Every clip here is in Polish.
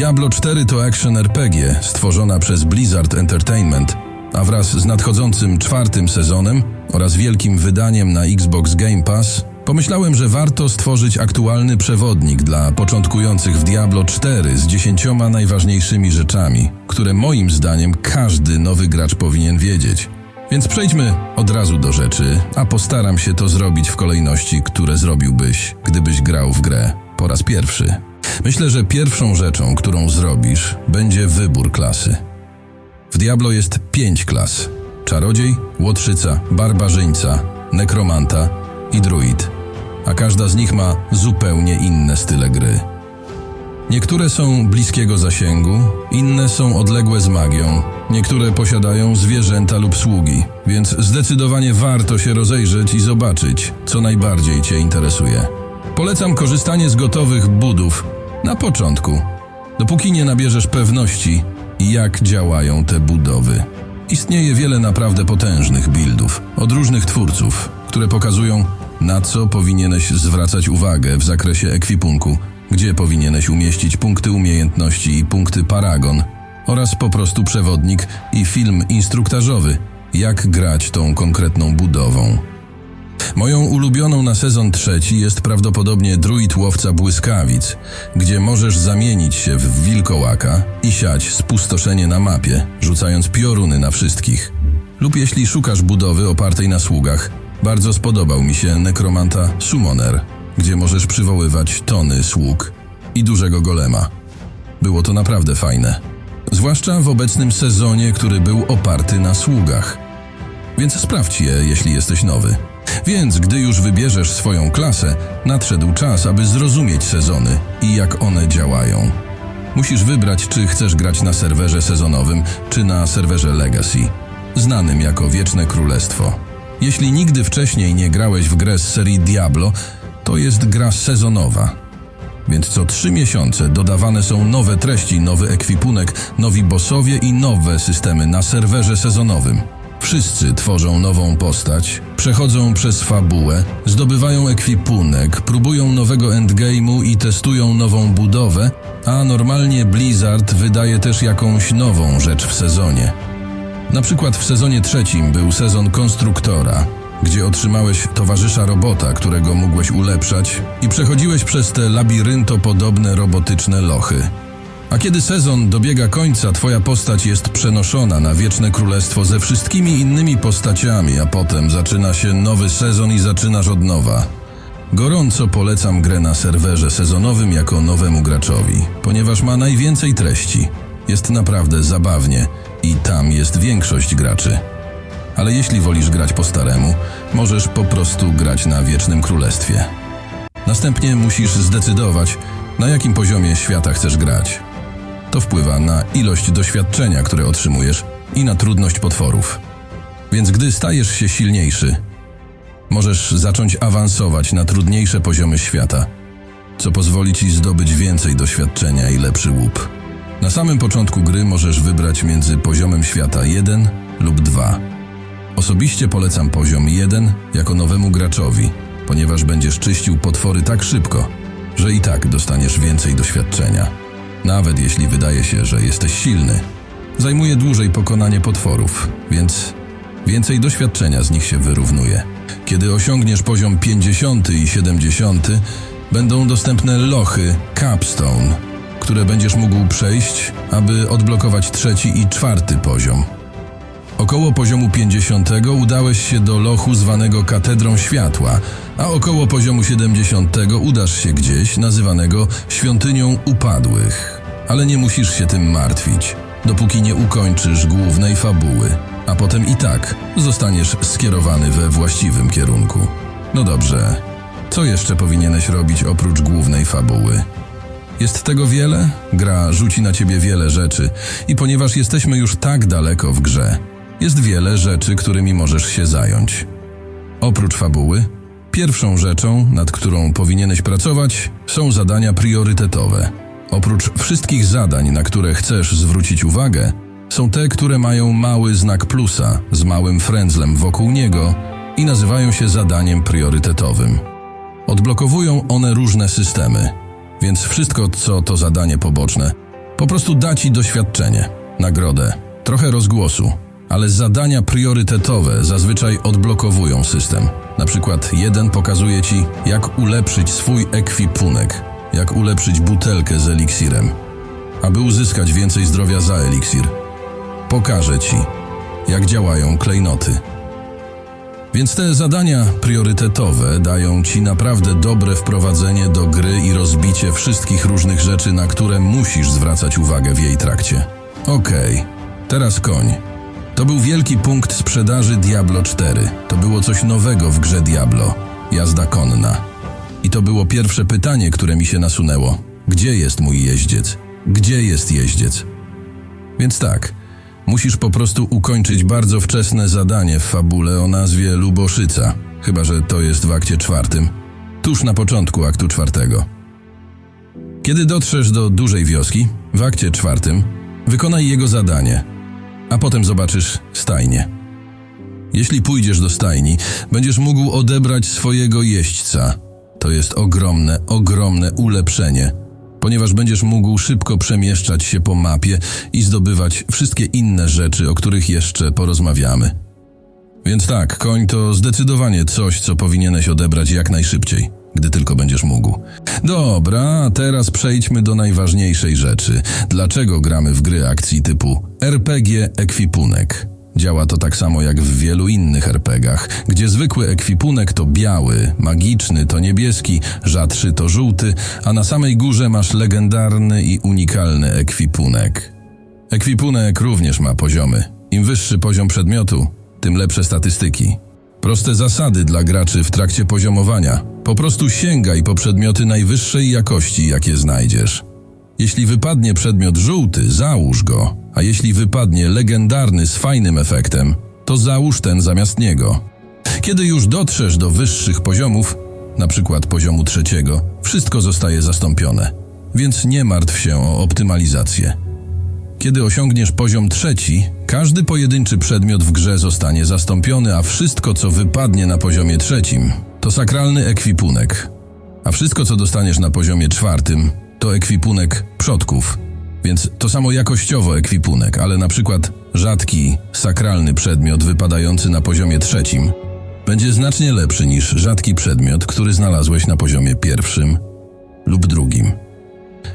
Diablo 4 to action RPG stworzona przez Blizzard Entertainment, a wraz z nadchodzącym czwartym sezonem oraz wielkim wydaniem na Xbox Game Pass pomyślałem, że warto stworzyć aktualny przewodnik dla początkujących w Diablo 4 z dziesięcioma najważniejszymi rzeczami, które moim zdaniem każdy nowy gracz powinien wiedzieć. Więc przejdźmy od razu do rzeczy, a postaram się to zrobić w kolejności, które zrobiłbyś, gdybyś grał w grę po raz pierwszy. Myślę, że pierwszą rzeczą, którą zrobisz, będzie wybór klasy. W Diablo jest pięć klas: czarodziej, łotrzyca, barbarzyńca, nekromanta i druid. A każda z nich ma zupełnie inne style gry. Niektóre są bliskiego zasięgu, inne są odległe z magią, niektóre posiadają zwierzęta lub sługi, więc zdecydowanie warto się rozejrzeć i zobaczyć, co najbardziej Cię interesuje. Polecam korzystanie z gotowych budów na początku, dopóki nie nabierzesz pewności, jak działają te budowy. Istnieje wiele naprawdę potężnych buildów od różnych twórców, które pokazują, na co powinieneś zwracać uwagę w zakresie ekwipunku, gdzie powinieneś umieścić punkty umiejętności i punkty paragon, oraz po prostu przewodnik i film instruktażowy, jak grać tą konkretną budową. Moją ulubioną na sezon trzeci jest prawdopodobnie druid łowca błyskawic, gdzie możesz zamienić się w wilkołaka i siać spustoszenie na mapie, rzucając pioruny na wszystkich. Lub jeśli szukasz budowy opartej na sługach, bardzo spodobał mi się nekromanta Summoner, gdzie możesz przywoływać tony sług i dużego golema. Było to naprawdę fajne. Zwłaszcza w obecnym sezonie, który był oparty na sługach. Więc sprawdź je, jeśli jesteś nowy. Więc gdy już wybierzesz swoją klasę, nadszedł czas, aby zrozumieć sezony i jak one działają. Musisz wybrać, czy chcesz grać na serwerze sezonowym, czy na serwerze Legacy, znanym jako Wieczne Królestwo. Jeśli nigdy wcześniej nie grałeś w grę z serii Diablo, to jest gra sezonowa. Więc co trzy miesiące dodawane są nowe treści, nowy ekwipunek, nowi bossowie i nowe systemy na serwerze sezonowym. Wszyscy tworzą nową postać, przechodzą przez fabułę, zdobywają ekwipunek, próbują nowego endgame'u i testują nową budowę, a normalnie Blizzard wydaje też jakąś nową rzecz w sezonie. Na przykład w sezonie trzecim był sezon konstruktora, gdzie otrzymałeś towarzysza robota, którego mógłeś ulepszać i przechodziłeś przez te labiryntopodobne robotyczne lochy. A kiedy sezon dobiega końca, twoja postać jest przenoszona na wieczne królestwo ze wszystkimi innymi postaciami, a potem zaczyna się nowy sezon i zaczynasz od nowa. Gorąco polecam grę na serwerze sezonowym jako nowemu graczowi, ponieważ ma najwięcej treści. Jest naprawdę zabawnie i tam jest większość graczy. Ale jeśli wolisz grać po staremu, możesz po prostu grać na wiecznym królestwie. Następnie musisz zdecydować, na jakim poziomie świata chcesz grać. To wpływa na ilość doświadczenia, które otrzymujesz i na trudność potworów. Więc gdy stajesz się silniejszy, możesz zacząć awansować na trudniejsze poziomy świata, co pozwoli ci zdobyć więcej doświadczenia i lepszy łup. Na samym początku gry możesz wybrać między poziomem świata 1 lub 2. Osobiście polecam poziom 1 jako nowemu graczowi, ponieważ będziesz czyścił potwory tak szybko, że i tak dostaniesz więcej doświadczenia. Nawet jeśli wydaje się, że jesteś silny. Zajmuje dłużej pokonanie potworów, więc więcej doświadczenia z nich się wyrównuje. Kiedy osiągniesz poziom 50 i 70, będą dostępne lochy Capstone, które będziesz mógł przejść, aby odblokować trzeci i czwarty poziom. Około poziomu 50 udałeś się do lochu zwanego Katedrą Światła, a około poziomu 70 udasz się gdzieś nazywanego Świątynią Upadłych. Ale nie musisz się tym martwić, dopóki nie ukończysz głównej fabuły, a potem i tak zostaniesz skierowany we właściwym kierunku. No dobrze, co jeszcze powinieneś robić oprócz głównej fabuły? Jest tego wiele? Gra rzuci na ciebie wiele rzeczy i ponieważ jesteśmy już tak daleko w grze, jest wiele rzeczy, którymi możesz się zająć. Oprócz fabuły, pierwszą rzeczą, nad którą powinieneś pracować, są zadania priorytetowe. Oprócz wszystkich zadań, na które chcesz zwrócić uwagę, są te, które mają mały znak plusa z małym frędzlem wokół niego i nazywają się zadaniem priorytetowym. Odblokowują one różne systemy, więc wszystko, co to zadanie poboczne, Po prostu da ci doświadczenie, nagrodę, trochę rozgłosu, ale zadania priorytetowe zazwyczaj odblokowują system. Na przykład jeden pokazuje ci, jak ulepszyć swój ekwipunek, jak ulepszyć butelkę z eliksirem, aby uzyskać więcej zdrowia za eliksir. Pokażę ci, jak działają klejnoty. Więc te zadania priorytetowe dają ci naprawdę dobre wprowadzenie do gry i rozbicie wszystkich różnych rzeczy, na które musisz zwracać uwagę w jej trakcie. Okej, teraz koń. To był wielki punkt sprzedaży Diablo 4. To było coś nowego w grze Diablo. Jazda konna. I to było pierwsze pytanie, które mi się nasunęło. Gdzie jest mój jeździec? Gdzie jest jeździec? Więc tak, musisz po prostu ukończyć bardzo wczesne zadanie w fabule o nazwie Luboszyca, chyba że to jest w akcie czwartym, tuż na początku aktu czwartego. Kiedy dotrzesz do dużej wioski, w akcie czwartym, wykonaj jego zadanie, a potem zobaczysz stajnię. Jeśli pójdziesz do stajni, będziesz mógł odebrać swojego jeźdźca. To jest ogromne, ogromne ulepszenie, ponieważ będziesz mógł szybko przemieszczać się po mapie i zdobywać wszystkie inne rzeczy, o których jeszcze porozmawiamy. Więc tak, koń to zdecydowanie coś, co powinieneś odebrać jak najszybciej, gdy tylko będziesz mógł. Dobra, teraz przejdźmy do najważniejszej rzeczy. Dlaczego gramy w gry akcji typu RPG Ekwipunek? Działa to tak samo jak w wielu innych RPGach, gdzie zwykły ekwipunek to biały, magiczny to niebieski, rzadszy to żółty, a na samej górze masz legendarny i unikalny ekwipunek. Ekwipunek również ma poziomy. Im wyższy poziom przedmiotu, tym lepsze statystyki. Proste zasady dla graczy w trakcie poziomowania. Po prostu sięgaj po przedmioty najwyższej jakości, jakie znajdziesz. Jeśli wypadnie przedmiot żółty, załóż go, a jeśli wypadnie legendarny z fajnym efektem, to załóż ten zamiast niego. Kiedy już dotrzesz do wyższych poziomów, na przykład poziomu trzeciego, wszystko zostaje zastąpione, więc nie martw się o optymalizację. Kiedy osiągniesz poziom trzeci, każdy pojedynczy przedmiot w grze zostanie zastąpiony, a wszystko, co wypadnie na poziomie trzecim, to sakralny ekwipunek. A wszystko, co dostaniesz na poziomie czwartym, to ekwipunek przodków. Więc to samo jakościowo ekwipunek, ale na przykład rzadki, sakralny przedmiot wypadający na poziomie trzecim będzie znacznie lepszy niż rzadki przedmiot, który znalazłeś na poziomie pierwszym lub drugim.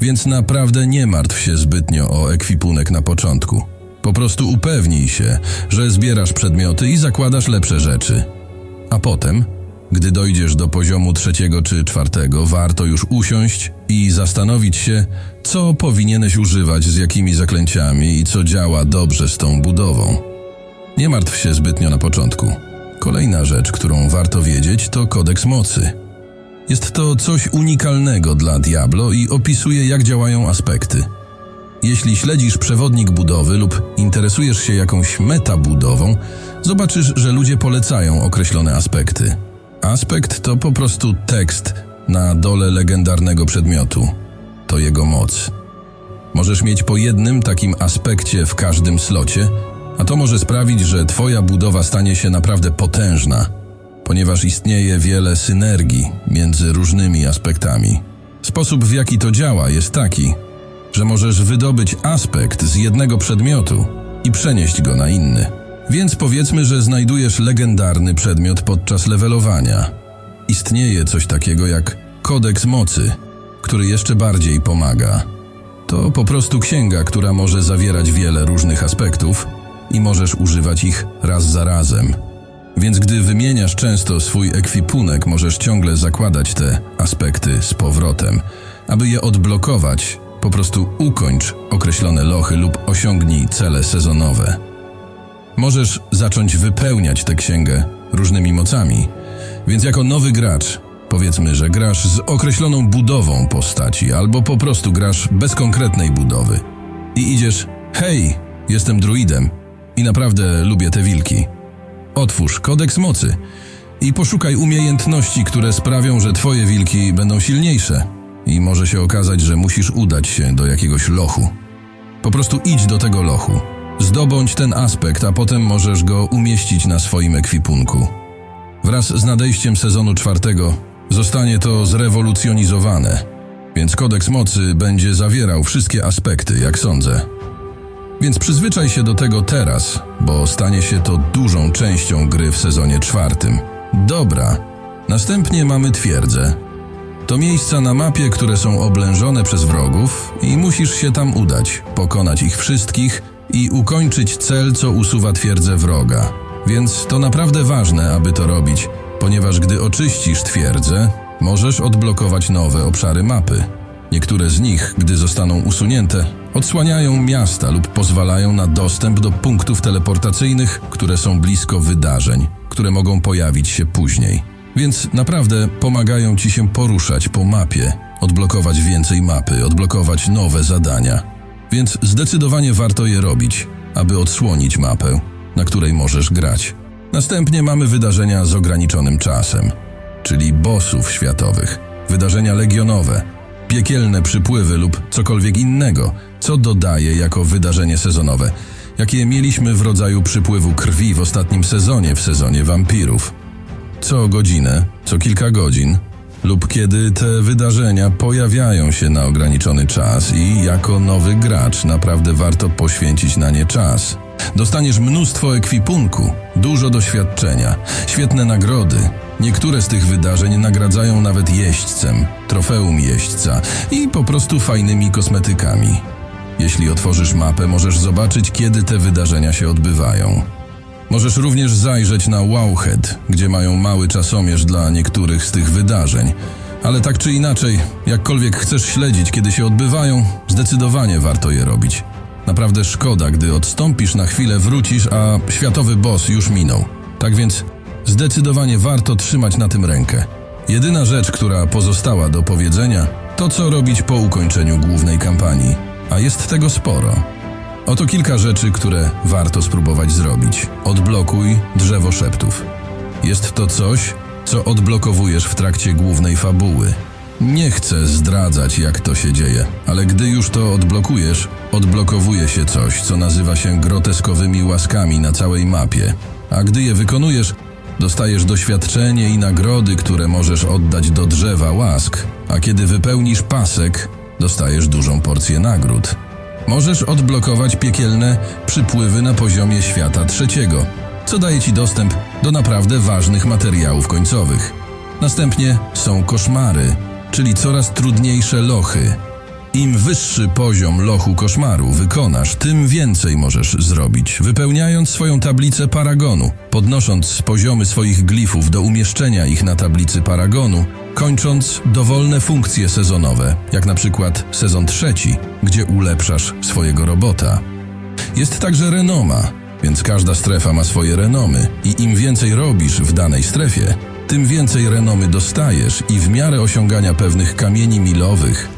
Więc naprawdę nie martw się zbytnio o ekwipunek na początku. Po prostu upewnij się, że zbierasz przedmioty i zakładasz lepsze rzeczy. A potem, gdy dojdziesz do poziomu trzeciego czy czwartego, warto już usiąść i zastanowić się, co powinieneś używać z jakimi zaklęciami i co działa dobrze z tą budową. Nie martw się zbytnio na początku. Kolejna rzecz, którą warto wiedzieć, to kodeks mocy. Jest to coś unikalnego dla Diablo i opisuje, jak działają aspekty. Jeśli śledzisz przewodnik budowy lub interesujesz się jakąś metabudową, zobaczysz, że ludzie polecają określone aspekty. Aspekt to po prostu tekst na dole legendarnego przedmiotu. To jego moc. Możesz mieć po jednym takim aspekcie w każdym slocie, a to może sprawić, że Twoja budowa stanie się naprawdę potężna, ponieważ istnieje wiele synergii między różnymi aspektami. Sposób, w jaki to działa, jest taki, że możesz wydobyć aspekt z jednego przedmiotu i przenieść go na inny. Więc powiedzmy, że znajdujesz legendarny przedmiot podczas levelowania. Istnieje coś takiego jak kodeks mocy, który jeszcze bardziej pomaga. To po prostu księga, która może zawierać wiele różnych aspektów i możesz używać ich raz za razem. Więc gdy wymieniasz często swój ekwipunek, możesz ciągle zakładać te aspekty z powrotem. Aby je odblokować, po prostu ukończ określone lochy lub osiągnij cele sezonowe. Możesz zacząć wypełniać tę księgę różnymi mocami, więc jako nowy gracz, powiedzmy, że grasz z określoną budową postaci, albo po prostu grasz bez konkretnej budowy i idziesz, hej, jestem druidem i naprawdę lubię te wilki. Otwórz kodeks mocy i poszukaj umiejętności, które sprawią, że twoje wilki będą silniejsze. I może się okazać, że musisz udać się do jakiegoś lochu. Po prostu idź do tego lochu. Zdobądź ten aspekt, a potem możesz go umieścić na swoim ekwipunku. Wraz z nadejściem sezonu czwartego zostanie to zrewolucjonizowane. Więc kodeks mocy będzie zawierał wszystkie aspekty, jak sądzę. Więc przyzwyczaj się do tego teraz, bo stanie się to dużą częścią gry w sezonie czwartym. Dobra. Następnie mamy twierdzę. To miejsca na mapie, które są oblężone przez wrogów i musisz się tam udać, pokonać ich wszystkich i ukończyć cel, co usuwa twierdzę wroga. Więc to naprawdę ważne, aby to robić, ponieważ gdy oczyścisz twierdzę, możesz odblokować nowe obszary mapy. Niektóre z nich, gdy zostaną usunięte, odsłaniają miasta lub pozwalają na dostęp do punktów teleportacyjnych, które są blisko wydarzeń, które mogą pojawić się później. Więc naprawdę pomagają ci się poruszać po mapie, odblokować więcej mapy, odblokować nowe zadania. Więc zdecydowanie warto je robić, aby odsłonić mapę, na której możesz grać. Następnie mamy wydarzenia z ograniczonym czasem, czyli bossów światowych, wydarzenia legionowe, piekielne przypływy lub cokolwiek innego, co dodaje jako wydarzenie sezonowe, jakie mieliśmy w rodzaju przypływu krwi w ostatnim sezonie, w sezonie wampirów. Co godzinę, co kilka godzin, lub kiedy te wydarzenia pojawiają się na ograniczony czas i jako nowy gracz naprawdę warto poświęcić na nie czas. Dostaniesz mnóstwo ekwipunku, dużo doświadczenia, świetne nagrody. Niektóre z tych wydarzeń nagradzają nawet jeźdźcem, trofeum jeźdźca i po prostu fajnymi kosmetykami. Jeśli otworzysz mapę, możesz zobaczyć, kiedy te wydarzenia się odbywają. Możesz również zajrzeć na Wowhead, gdzie mają mały czasomierz dla niektórych z tych wydarzeń. Ale tak czy inaczej, jakkolwiek chcesz śledzić, kiedy się odbywają, zdecydowanie warto je robić. Naprawdę szkoda, gdy odstąpisz na chwilę, wrócisz, a światowy boss już minął. Tak więc zdecydowanie warto trzymać na tym rękę. Jedyna rzecz, która pozostała do powiedzenia, to co robić po ukończeniu głównej kampanii, a jest tego sporo. Oto kilka rzeczy, które warto spróbować zrobić. Odblokuj drzewo szeptów. Jest to coś, co odblokowujesz w trakcie głównej fabuły. Nie chcę zdradzać, jak to się dzieje, ale gdy już to odblokujesz, odblokowuje się coś, co nazywa się groteskowymi łaskami na całej mapie. A gdy je wykonujesz, dostajesz doświadczenie i nagrody, które możesz oddać do drzewa łask. A kiedy wypełnisz pasek, dostajesz dużą porcję nagród. Możesz odblokować piekielne przypływy na poziomie świata trzeciego, co daje ci dostęp do naprawdę ważnych materiałów końcowych. Następnie są koszmary, czyli coraz trudniejsze lochy. Im wyższy poziom lochu koszmaru wykonasz, tym więcej możesz zrobić, wypełniając swoją tablicę paragonu, podnosząc poziomy swoich glifów do umieszczenia ich na tablicy paragonu, kończąc dowolne funkcje sezonowe, jak na przykład sezon trzeci, gdzie ulepszasz swojego robota. Jest także renoma, więc każda strefa ma swoje renomy i im więcej robisz w danej strefie, tym więcej renomy dostajesz i w miarę osiągania pewnych kamieni milowych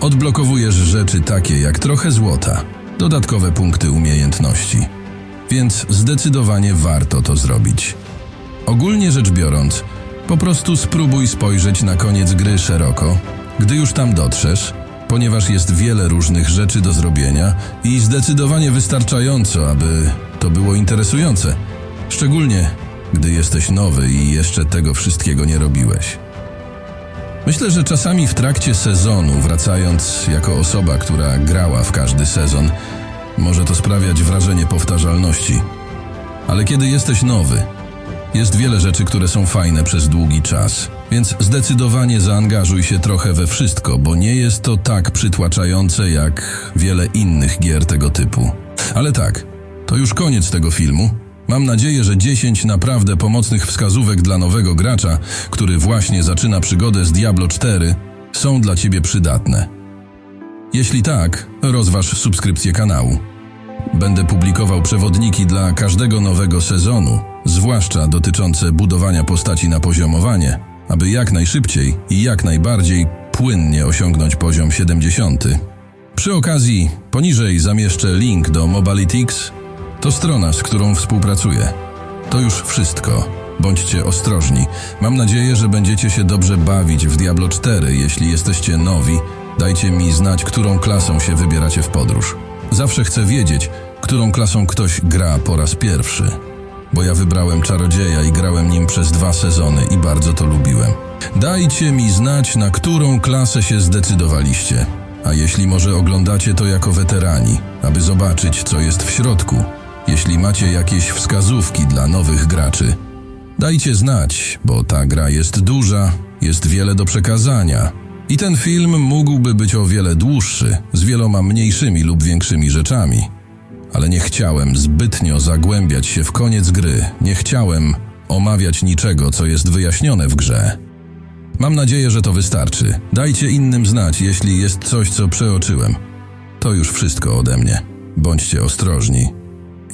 odblokowujesz rzeczy takie jak trochę złota, dodatkowe punkty umiejętności. Więc zdecydowanie warto to zrobić. Ogólnie rzecz biorąc, po prostu spróbuj spojrzeć na koniec gry szeroko, gdy już tam dotrzesz, ponieważ jest wiele różnych rzeczy do zrobienia i zdecydowanie wystarczająco, aby to było interesujące. Szczególnie, gdy jesteś nowy i jeszcze tego wszystkiego nie robiłeś. Myślę, że czasami w trakcie sezonu, wracając jako osoba, która grała w każdy sezon, może to sprawiać wrażenie powtarzalności. Ale kiedy jesteś nowy, jest wiele rzeczy, które są fajne przez długi czas, więc zdecydowanie zaangażuj się trochę we wszystko, bo nie jest to tak przytłaczające jak wiele innych gier tego typu. Ale tak, to już koniec tego filmu. Mam nadzieję, że 10 naprawdę pomocnych wskazówek dla nowego gracza, który właśnie zaczyna przygodę z Diablo 4, są dla Ciebie przydatne. Jeśli tak, rozważ subskrypcję kanału. Będę publikował przewodniki dla każdego nowego sezonu, zwłaszcza dotyczące budowania postaci na poziomowanie, aby jak najszybciej i jak najbardziej płynnie osiągnąć poziom 70. Przy okazji, poniżej zamieszczę link do Mobalytics. To strona, z którą współpracuję. To już wszystko. Bądźcie ostrożni. Mam nadzieję, że będziecie się dobrze bawić w Diablo 4. Jeśli jesteście nowi, dajcie mi znać, którą klasą się wybieracie w podróż. Zawsze chcę wiedzieć, którą klasą ktoś gra po raz pierwszy. bo ja wybrałem czarodzieja i grałem nim przez dwa sezony i bardzo to lubiłem. Dajcie mi znać, na którą klasę się zdecydowaliście. A jeśli może oglądacie to jako weterani, aby zobaczyć, co jest w środku, jeśli macie jakieś wskazówki dla nowych graczy, dajcie znać, bo ta gra jest duża, jest wiele do przekazania. I ten film mógłby być o wiele dłuższy, z wieloma mniejszymi lub większymi rzeczami. Ale nie chciałem zbytnio zagłębiać się w koniec gry, nie chciałem omawiać niczego, co jest wyjaśnione w grze. Mam nadzieję, że to wystarczy. Dajcie innym znać, jeśli jest coś, co przeoczyłem. To już wszystko ode mnie. Bądźcie ostrożni